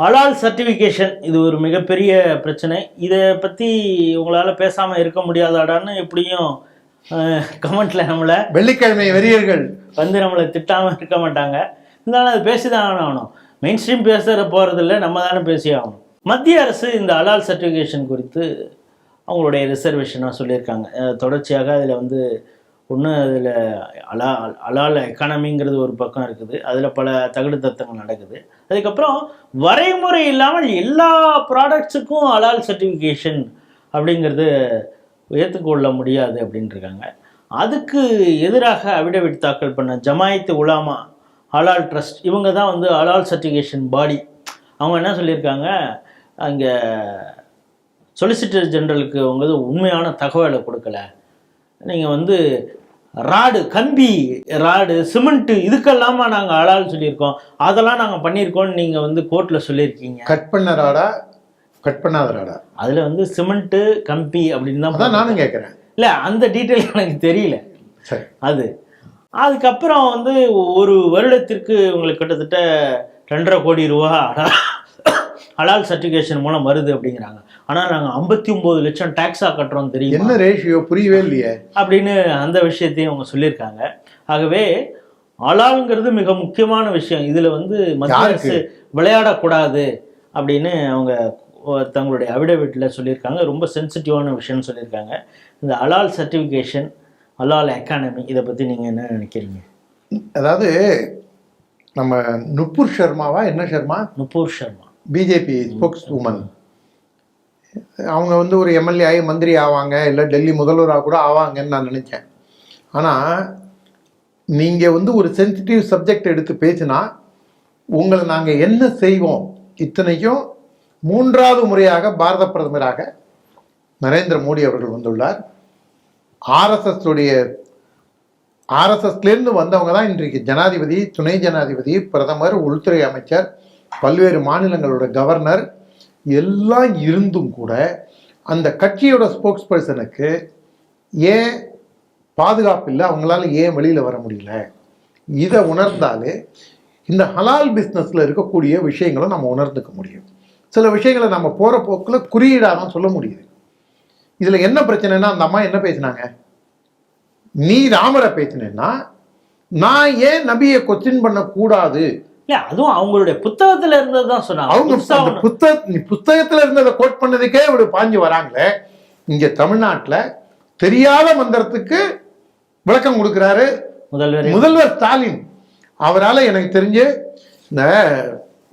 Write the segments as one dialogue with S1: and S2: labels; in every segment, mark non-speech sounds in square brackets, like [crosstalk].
S1: ஹலால் சர்டிஃபிகேஷன் இது ஒரு மிகப்பெரிய பிரச்சனை. இதை பற்றி உங்களால் பேசாமல் இருக்க முடியாதாடான்னு எப்படியும் கமெண்ட்டில் நம்மளை
S2: வெள்ளிக்கிழமை வெறியர்கள்.
S1: வந்து நம்மளை திட்டாமல் இருக்க மாட்டாங்க. இருந்தாலும் அது பேசி தான் ஆகணும். மெயின் ஸ்ட்ரீம் பேசுகிற போகிறதில்ல நம்ம தானே பேசி ஆகணும். மத்திய அரசு இந்த அலால் சர்டிஃபிகேஷன் குறித்து அவங்களுடைய ரிசர்வேஷனாக சொல்லியிருக்காங்க. தொடர்ச்சியாக அதில் வந்து ஒன்று அதில் அலா அலால் எக்கானமிங்கிறது ஒரு பக்கம் இருக்குது. அதில் பல தகுடு தத்தங்கள் நடக்குது. அதுக்கப்புறம் வரைமுறை இல்லாமல் எல்லா ப்ராடக்ட்ஸுக்கும் அலால் சர்டிஃபிகேஷன் அப்படிங்கிறது ஏற்றுக்கொள்ள முடியாது அப்படின்ட்டுருக்காங்க அதுக்கு எதிராக அவிடவிட் தாக்கல் பண்ண ஜமாயத்து உலாமா அலால் ட்ரஸ்ட் இவங்க தான் வந்து அலால் சர்டிஃபிகேஷன் பாடி அவங்க என்ன சொல்லியிருக்காங்க? அங்கே சொலிசிட்டர் ஜெனரலுக்கு வந்து உண்மையான தகவலை கொடுக்கல. நீங்கள் வந்து ராடு கம்பி ராடு சிமெண்ட்டு இதுக்கெல்லாமா நாங்கள் ஹலால் சொல்லியிருக்கோம். அதெல்லாம் நாங்கள் பண்ணியிருக்கோம்னு நீங்கள் வந்து கோர்ட்டில் சொல்லியிருக்கீங்க.
S2: கட் பண்ண ராடா கட் பண்ணாத ராடா?
S1: அதில் வந்து சிமெண்ட்டு கம்பி அப்படின்னு தான்
S2: நானும் கேட்குறேன்
S1: இல்லை அந்த டீட்டெயில் எனக்கு தெரியல.
S2: சரி.
S1: அது. அதுக்கப்புறம் வந்து ஒரு வருடத்திற்கு உங்களுக்கு கிட்டத்தட்ட ரெண்டரை கோடி ரூபா ஹலால் சர்டிஃபிகேஷன் மூலம் வருது அப்படிங்கிறாங்க. ஆனால் நாங்கள் ஐம்பத்தி ஒம்பது லட்சம் டேக்ஸாக கட்டுறோம் தெரியுமா?
S2: என்ன ரேஷியோ புரியவே இல்லையே.
S1: அப்படின்னு அந்த விஷயத்தையும் அவங்க சொல்லியிருக்காங்க. ஆகவே அலால்ங்கிறது மிக முக்கியமான விஷயம். இதில் வந்து மத்திய? அரசு விளையாடக்கூடாது அப்படின்னு அவங்க தங்களுடைய அவிடவிட்டில் சொல்லியிருக்காங்க. ரொம்ப சென்சிட்டிவான விஷயம்னு சொல்லியிருக்காங்க. இந்த அலால் சர்டிஃபிகேஷன் அலால் எக்கானமி இதை பற்றி நீங்கள் என்ன நினைக்கிறீங்க?
S2: அதாவது நம்ம நுப்பூர் சர்மாவா? என்ன Sharma?
S1: Nupur Sharma.
S2: BJP spokeswoman அவங்க வந்து ஒரு எம்எல்ஏ ஆகி மந்திரி ஆவாங்க இல்லை டெல்லி முதல்வராக கூட ஆவாங்கன்னு நான் நினச்சேன். ஆனால் நீங்கள் வந்து ஒரு சென்சிட்டிவ் சப்ஜெக்ட் எடுத்து பேசினா உங்களை நாங்கள் என்ன செய்வோம்? இத்தனைக்கும் மூன்றாவது முறையாக பாரத பிரதமராக நரேந்திர மோடி அவர்கள் வந்துள்ளார். ஆர்எஸ்எஸ்டைய ஆர்எஸ்எஸ்லேருந்து வந்தவங்க தான் இன்றைக்கு ஜனாதிபதி துணை ஜனாதிபதி பிரதமர் உள்துறை அமைச்சர் பல்வேறு மாநிலங்களோட கவர்னர் எல்லாம் இருந்தும் கூட அந்த கட்சியோட ஸ்போக்ஸ் பர்சனுக்கு ஏன் பாதுகாப்பு இல்லை? அவங்களால ஏன் வெளியில் வர முடியல? இதை உணர்ந்தாலே இந்த ஹலால் பிஸ்னஸில் இருக்கக்கூடிய விஷயங்களை நம்ம உணர்ந்துக்க முடியும். சில விஷயங்களை நம்ம போகிற போக்கில் குறியீடாக தான் சொல்ல முடியுது. இதில் என்ன பிரச்சனைனா அந்த அம்மா என்ன பேசினாங்க? நீ ராமரை பேசினேன்னா நான் ஏன் நபியை கொஸ்டின் பண்ணக்கூடாது?
S1: இல்லை அதுவும் அவங்களுடைய புத்தகத்தில் இருந்தது தான் சொன்னாங்க.
S2: அவங்க புத்தக நீ புத்தகத்துல இருந்ததை கோட் பண்ணதுக்கே இப்படி பாஞ்சு வராங்களே இங்க தமிழ்நாட்டுல தெரியாத மந்திரத்துக்கு விளக்கம் கொடுக்கிறாரு
S1: முதல்வர்.
S2: முதல்வர் ஸ்டாலின். அவரால எனக்கு தெரிஞ்சு இந்த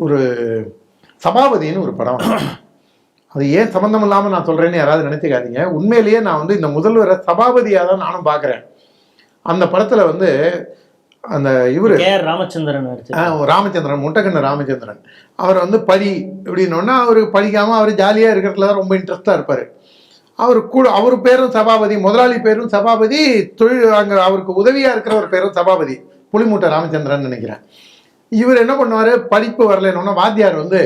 S2: ஒரு சபாபதின்னு ஒரு படம் அது ஏன் சம்பந்தம் இல்லாம நான் சொல்றேன்னு யாராவது நினைச்சுக்காதீங்க. உண்மையிலேயே நான் வந்து இந்த முதல்வரை சபாபதியா தான் நானும் பார்க்கிறேன். அந்த படத்துல வந்து அந்த இவரு.
S1: ராமச்சந்திரன்
S2: ராமச்சந்திரன் முட்டைக்கண்ண ராமச்சந்திரன். அவர் வந்து படி இப்படின்னோன்னா அவர் படிக்காமல் அவர் ஜாலியாக இருக்கிறதுல தான் ரொம்ப இன்ட்ரெஸ்டாக இருப்பார். அவர் கூட அவர் பேரும் சபாபதி முதலாளி பேரும் சபாபதி தொழில் அங்கே அவருக்கு உதவியாக இருக்கிற ஒரு பேரும் சபாபதி புலிமூட்டை ராமச்சந்திரன் நினைக்கிறேன். இவர் என்ன பண்ணுவார்? படிப்பு வரலைன்னொன்னா வாத்தியார் வந்து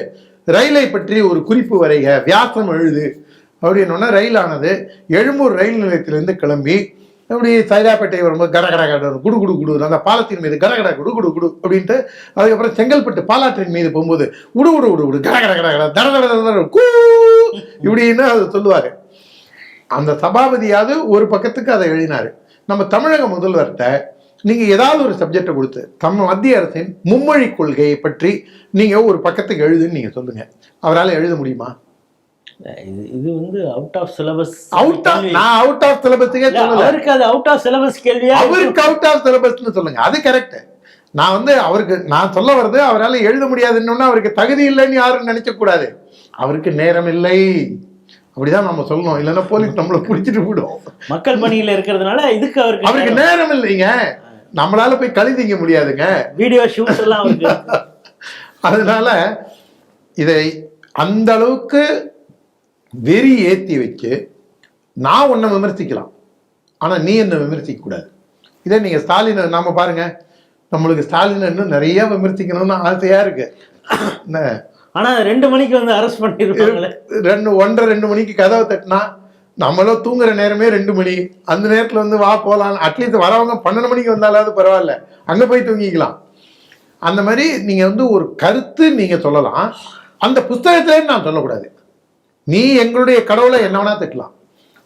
S2: ரயிலை பற்றி ஒரு குறிப்பு வரைக வியாசம் எழுது. அப்படின்னோன்னா ரயில் ஆனது எழும்பூர் ரயில் நிலையத்திலேருந்து கிளம்பி அப்படி சைதாப்பேட்டை வரும்போது கட கட கட குடு குடு குடு அந்த பாலத்தின் மீது கட கட குடு குடு குடு அப்படின்ட்டு அதுக்கப்புறம் செங்கல்பட்டு பாலாற்றின் மீது போகும்போது உடு உடு உடு உடு கட கட கட கட தட தட தட கூ இப்படின்னு அது சொல்லுவார். அந்த சபாபதியாவது ஒரு பக்கத்துக்கு அதை எழுதினார். நம்ம தமிழக முதல்வர்கிட்ட நீங்கள் ஏதாவது ஒரு சப்ஜெக்டை கொடுத்து தம் மத்திய அரசின் மும்மொழி கொள்கையை பற்றி நீங்கள் ஒரு பக்கத்துக்கு எழுதுன்னு நீங்கள் சொல்லுங்கள் அவரால் எழுத முடியுமா?
S1: இது இது வந்து out of syllabus
S2: out of நான் அவுட் ஆஃப் சிலபஸுக்கே சொல்லல.
S1: அவருக்கு அது அவுட் ஆஃப் சிலபஸ் கேள்வியா?
S2: அவருக்கு அவுட் ஆஃப் சிலபஸ்னு சொல்லுங்க. அது கரெக்ட் நான் வந்து அவருக்கு நான் சொல்ல வர்றது அவரால் எழுத முடியாதுன்னு அவருக்கு தகுதி இல்லைன்னு யாரும் நினைக்க கூடாது. அவருக்கு நேரம் இல்லை. அப்படிதான் நம்ம சொல்லணும். இல்லைன்னா போலீஸ் நம்மளை பிடிச்சிட்டு விடும்
S1: மக்கள் பணியில இருக்கிறதுனால இதுக்கு அவருக்கு
S2: அவருக்கு நேரம். இல்லைங்க. நம்மளால போய் களி திங்க முடியாதுங்க.
S1: வீடியோ ஷூட்ஸ் எல்லாம் [laughs]
S2: அதனால இதை அந்த அளவுக்கு வெறி ஏத்தி வச்சு நான் உன்னை விமர்சிக்கலாம். ஆனா நீ என்ன விமர்சிக்க கூடாது. இதே நீங்க ஸ்டாலினை நாம பாருங்க. நம்மளுக்கு ஸ்டாலினை இன்னும் நிறைய விமர்சிக்கணும்னு ஆசையா இருக்கு. என்ன [coughs]
S1: ஆனா ரெண்டு மணிக்கு வந்து அரெஸ்ட் பண்ணிருப்பாங்களே.
S2: ரெண்டு ஒன்றரை ரெண்டு மணிக்கு கதவை தட்டினா நம்மளும் தூங்குற நேரமே ரெண்டு மணி. அந்த நேரத்தில் வந்து வா போகலாம் அட்லீஸ்ட் வரவங்க பன்னெண்டு மணிக்கு வந்தாலாவது பரவாயில்ல. அங்கே போய் தூங்கிக்கலாம். அந்த மாதிரி நீங்கள் வந்து ஒரு கருத்து நீங்கள் சொல்லலாம். அந்த புஸ்தகத்திலேன்னு நான் சொல்லக்கூடாது. நீ எங்களுடைய கடவுளை என்ன வேணா திட்டலாம்.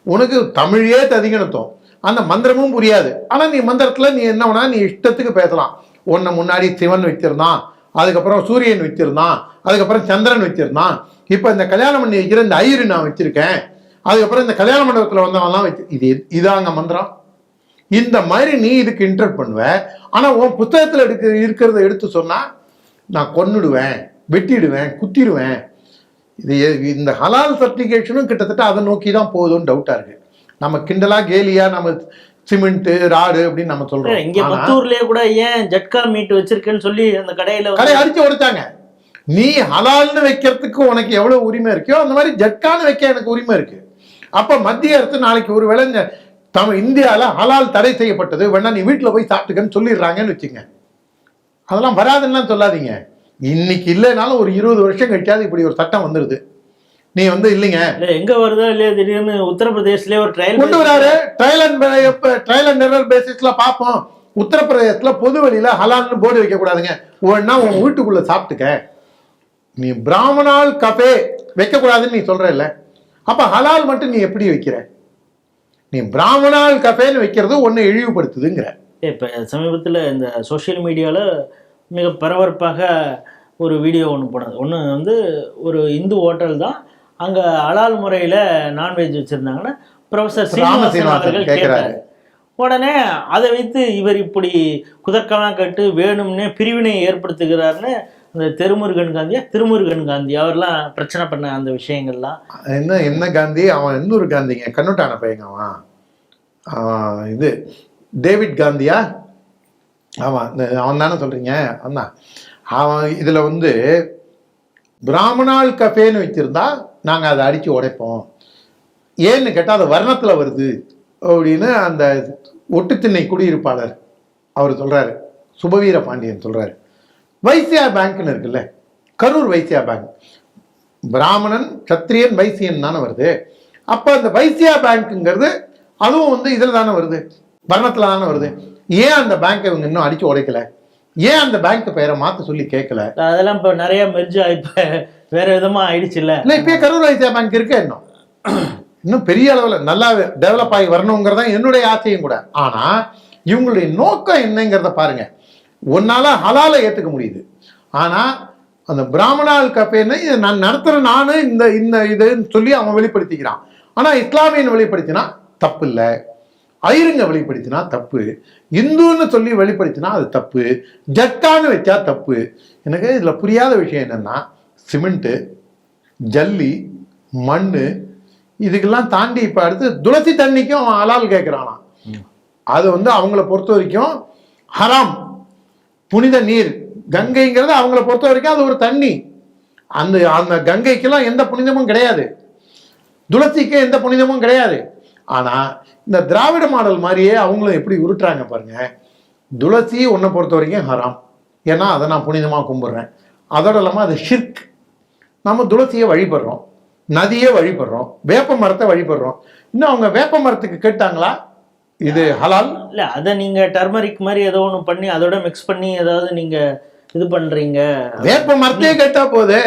S2: உனக்கு தமிழே ததிகணத்தோம் அந்த மந்திரமும் புரியாது. ஆனால் நீ மந்திரத்தில் நீ என்ன வேணா நீ இஷ்டத்துக்கு பேசலாம். உன்னை முன்னாடி சிவன் வச்சிருந்தான் அதுக்கப்புறம் சூரியன் வச்சிருந்தான் அதுக்கப்புறம் சந்திரன் வச்சிருந்தான் இப்போ இந்த கல்யாணம் பண்ணி வைக்கிற இந்த ஐயரு நான் வச்சிருக்கேன். அதுக்கப்புறம் இந்த கல்யாண மண்டபத்தில் வந்தவன்லாம் வச்சு இது இதாங்க மந்திரம். இந்த மாதிரி நீ இதுக்கு இன்டர் பண்ணுவ. ஆனால் உன் புத்தகத்தில் எடுக்க இருக்கிறத எடுத்து சொன்னால் நான் கொன்னுடுவேன் வெட்டிடுவேன் குத்திடுவேன். இது இந்த ஹலால் சர்டிஃபிகேஷனும் கிட்டத்தட்ட அதை நோக்கி தான் போகுதுன்னு டவுட்டாக இருக்கு. நம்ம கிண்டலா கேலியா நம்ம சிமெண்ட் ராடு அப்படின்னு நம்ம சொல்றோம்.
S1: இங்க
S2: ஆனா,
S1: பத்தூர்லயே கூட ஏன் ஜட்கா மீட் வச்சிருக்கேன்னு சொல்லி அந்த கடையில
S2: கடையை அடிச்சு உடைச்சாங்க நீ ஹலால்னு வைக்கிறதுக்கு உனக்கு எவ்வளவு உரிமை இருக்கோ அந்த மாதிரி ஜட்கான்னு வைக்க எனக்கு உரிமை இருக்கு. அப்ப மத்திய அரசு நாளைக்கு ஒரு வேளை தமிழ் இந்தியால ஹலால் தடை செய்யப்பட்டது. வேணா நீ வீட்டுல போய் சாப்பிட்டுக்கன்னு சொல்லிடுறாங்கன்னு வச்சுங்க அதெல்லாம் வராதுன்னு சொல்லாதீங்க. இன்னைக்கு இல்லைனாலும் ஒரு இருபது வருஷம் கழிச்சாது இப்படி ஒரு சட்டம் வந்துருது. நீ வந்து இல்லைங்க.
S1: இல்ல எங்க வருதோ இல்லையோ திடீர்னு உத்தரப்பிரதேஷ்லயே ஒரு ட்ரையல்
S2: கொண்டு வராரு. Trial and trial and error பேசிஸ்ல பார்ப்போம் உத்தரப்பிரதேசத்துல பொது வழியில ஹலால்னு போர்டு வைக்க கூடாதுங்க ஒன்னா உன் வீட்டுக்குள்ள சாப்பிட்டுக்க. நீ பிராமணால் கஃபே வைக்க கூடாதுன்னு நீ சொல்ற இல்ல அப்ப ஹலால் மட்டும் நீ எப்படி வைக்கிற? நீ பிராமணால் கஃபேன்னு வைக்கிறது ஒன்னு இழிவுபடுத்துதுங்கிற.
S1: இப்போ சமீபத்தில் இந்த சோஷியல் மீடியாவில் மிக பரபரப்பாக ஒரு வீடியோ ஒன்று போனது ஒன்று வந்து ஒரு இந்து ஹோட்டல் தான். அங்கே அலால் முறையில் நான்வெஜ் வச்சுருந்தாங்கன்னா ப்ரொஃபஸர் சீனிவாசன் அவர்கள்
S2: கேட்கிறாரு.
S1: உடனே அதை வைத்து இவர் இப்படி குதர்க்கமாக கட்டு வேணும்னே பிரிவினை ஏற்படுத்துகிறார்னு அந்த திருமுருகன் காந்தியா திருமுருகன் காந்தி அவர்லாம் பிரச்சனை பண்ண அந்த விஷயங்கள்லாம்.
S2: என்ன என்ன காந்தி? அவன் இன்னொரு காந்திங்க. கண்ணுட்டான பையங்க அவன் இது டேவிட் காந்தியா? ஆமாம் அவன் தானே சொல்கிறீங்க அவன் அவன் இதில் வந்து பிராமணால் கஃபேன்னு வச்சுருந்தா நாங்கள் அதை அடித்து உடைப்போம். ஏன்னு கேட்டால் அது வர்ணத்தில் வருது அப்படின்னு அந்த ஒட்டுத்திண்ணை குடியிருப்பாளர் அவர் சொல்கிறாரு சுபவீர பாண்டியன் சொல்கிறாரு வைசியா பேங்க்னு இருக்குல்ல கரூர் வைசியா பேங்க். பிராமணன் சத்திரியன் வைசியன் தானே வருது. அப்போ அந்த வைசியா பேங்க்குங்கிறது அதுவும் வந்து இதில் தானே வருது வர்ணத்தில் தானே வருது. ஏன் அந்த பேங்க்கை இவங்க இன்னும் அடிச்சு உடைக்கல? ஏன் அந்த பேங்க் பெயரை மாற்ற சொல்லி கேட்கல
S1: அதெல்லாம் இப்போ நிறைய மெர்ஜ் இப்போ வேற விதமாக ஆயிடுச்சுல்ல
S2: இல்லை? இப்பயே கரூர் வைசியா பேங்க் இருக்கு இன்னும்? இன்னும் பெரிய அளவில் நல்லா டெவலப் ஆகி வரணுங்கிறது தான் என்னுடைய ஆசையும் கூட. ஆனால் இவங்களுடைய நோக்கம் என்னங்கிறத பாருங்க. உன்னால ஹலாலை ஏற்றுக்க முடியுது. ஆனால் அந்த பிராமணால் கஃபேன்னு நான் நடத்துகிறேன் நானும் இந்த இந்த இதுன்னு சொல்லி அவன் வெளிப்படுத்திக்கிறான். ஆனால் இஸ்லாமியன் வெளிப்படுத்தினா தப்பு இல்லை. ஐருங்க வெளிப்படுத்தினா தப்பு. இந்துன்னு சொல்லி வெளிப்படுத்தினா அது தப்பு. ஜட்கான்னு வச்சா தப்பு. எனக்கு இதில் புரியாத விஷயம் என்னன்னா சிமெண்ட்டு ஜல்லி மண் இதுக்கெல்லாம் தாண்டி இப்போ அடுத்து துளசி தண்ணிக்கும் அவன் ஹலால் கேட்குறானாம் அது வந்து அவங்கள பொறுத்த வரைக்கும் ஹராம். புனித நீர். கங்கைங்கிறது அவங்கள பொறுத்த வரைக்கும் அது ஒரு தண்ணி. அந்த அந்த கங்கைக்கெல்லாம் எந்த புனிதமும் கிடையாது. துளசிக்கு எந்த புனிதமும் கிடையாது. ஆனால் இந்த திராவிட மாடல் மாதிரியே அவங்களும் எப்படி உருட்டுறாங்க பாருங்க. துளசி உன்னை பொறுத்த வரைக்கும் ஹராம். ஏன்னா அதை நான் புனிதமாக கும்பிட்றேன். அதோட இல்லாமல் அது ஷிர்க். நம்ம துளசியை வழிபடுறோம். நதியை வழிபடுறோம். வேப்ப மரத்தை வழிபடுறோம். இன்னும் அவங்க வேப்ப மரத்துக்கு கேட்டாங்களா? இது ஹலால்.
S1: இல்ல அதை நீங்க டர்மரிக் மாதிரி ஏதோ ஒண்ணு பண்ணி அதோட மிக்ஸ் பண்ணி ஏதாவது நீங்க இது பண்றீங்க.
S2: வேப்ப மரத்தையே கேட்டா போகுது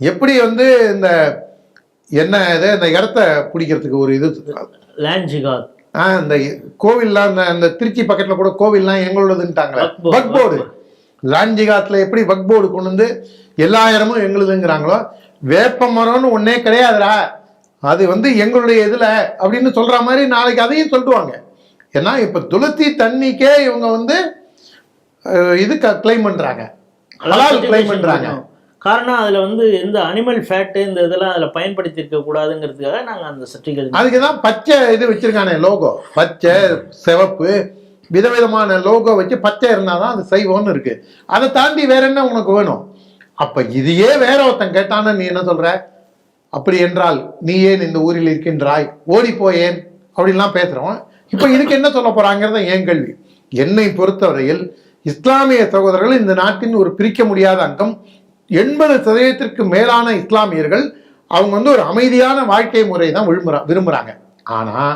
S2: எப்படி வந்து இந்த என்ன இது? இந்த இடத்த பிடிக்கிறதுக்கு ஒரு இது. ஆ, இந்த கோவில்லாம் இந்த இந்த திருச்சி பக்கத்துல கூட கோவில்லாம் எங்களோடதுன்ட்டாங்களே
S1: போர்டு,
S2: வக் போர்டு லாஞ்சிகாத்துல எப்படி வக் போர்டு கொண்டு வந்து எல்லா இடமும் எங்களுதுங்கிறாங்களோ வேப்ப மரம்னு ஒன்னே கிடையாதுடா. அது வந்து எங்களுடைய இதுல அப்படின்னு சொல்ற மாதிரி நாளைக்கு அதையும் சொல்லுவாங்க. ஏன்னா இப்ப துளசி தண்ணிக்கே இவங்க வந்து இது கிளைம் பண்றாங்க. ஹலால் கிளைம் பண்றாங்க.
S1: காரணம் அதில் வந்து எந்த அனிமல் ஃபேட்டு இந்த இதெல்லாம் அதில் பயன்படுத்தியிருக்க கூடாதுங்கிறதுக்காக நாங்கள் அந்த சர்டிஃபிகேட்
S2: அதுக்கு தான் பச்சை இது வச்சுருக்கானே லோகோ பச்சை சிவப்பு விதவிதமான லோகோ வச்சு பச்சை இருந்தால் தான் அது சைவம்னு இருக்குது அதை தாண்டி வேற என்ன உனக்கு வேணும்? அப்போ இதையே வேற ஒருத்தன் கேட்டான்னு நீ என்ன சொல்கிற அப்படி என்றால் நீ ஏன் இந்த ஊரில் இருக்கின்றாய்? ஓடி போயேன் அப்படின்லாம் பேசுகிறோம் இப்போ இதுக்கு என்ன சொல்ல போகிறாங்கிறத என் கேள்வி? என்னை பொறுத்தவரையில் இஸ்லாமிய சகோதரர்கள் இந்த நாட்டின் ஒரு பிரிக்க முடியாத அங்கம் எண்பது சதவீதத்திற்கு மேலான இஸ்லாமியர்கள் அவங்க வந்து ஒரு அமைதியான வாழ்க்கை முறை தான் விரும்புறா விரும்புகிறாங்க ஆனால்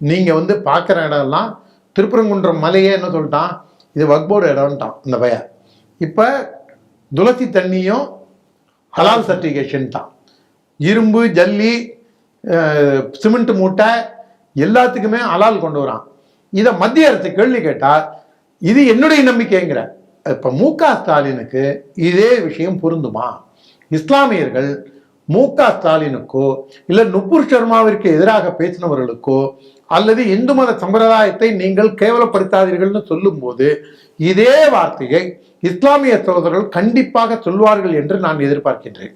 S2: நீங்கள் வந்து பார்க்குற இடம்லாம் திருப்பரங்குன்றம் மலையே என்ன சொல்லிட்டான்? இது வக்போர்டு இடம்ட்டான் இந்த பையன். இப்போ துளசி தண்ணியும் ஹலால் சர்டிஃபிகேஷன் தான் இரும்பு ஜல்லி சிமெண்ட் மூட்டை எல்லாத்துக்குமே ஹலால் கொண்டு வரான். இதை மத்திய அரசு கேள்வி கேட்டால் இது என்னுடைய நம்பிக்கைங்கிற. இப்போ மு க ஸ்டாலினுக்கு இதே விஷயம் பொருந்துமா? இஸ்லாமியர்கள் மு க ஸ்டாலினுக்கோ இல்லை நுப்புர் சர்மாவிற்கு எதிராக பேசினவர்களுக்கோ அல்லது இந்து மத சம்பிரதாயத்தை நீங்கள் கேவலப்படுத்தாதீர்கள்னு சொல்லும்போது இதே வார்த்தையை இஸ்லாமிய சகோதரர்கள் கண்டிப்பாக சொல்வார்கள் என்று நான் எதிர்பார்க்கின்றேன்.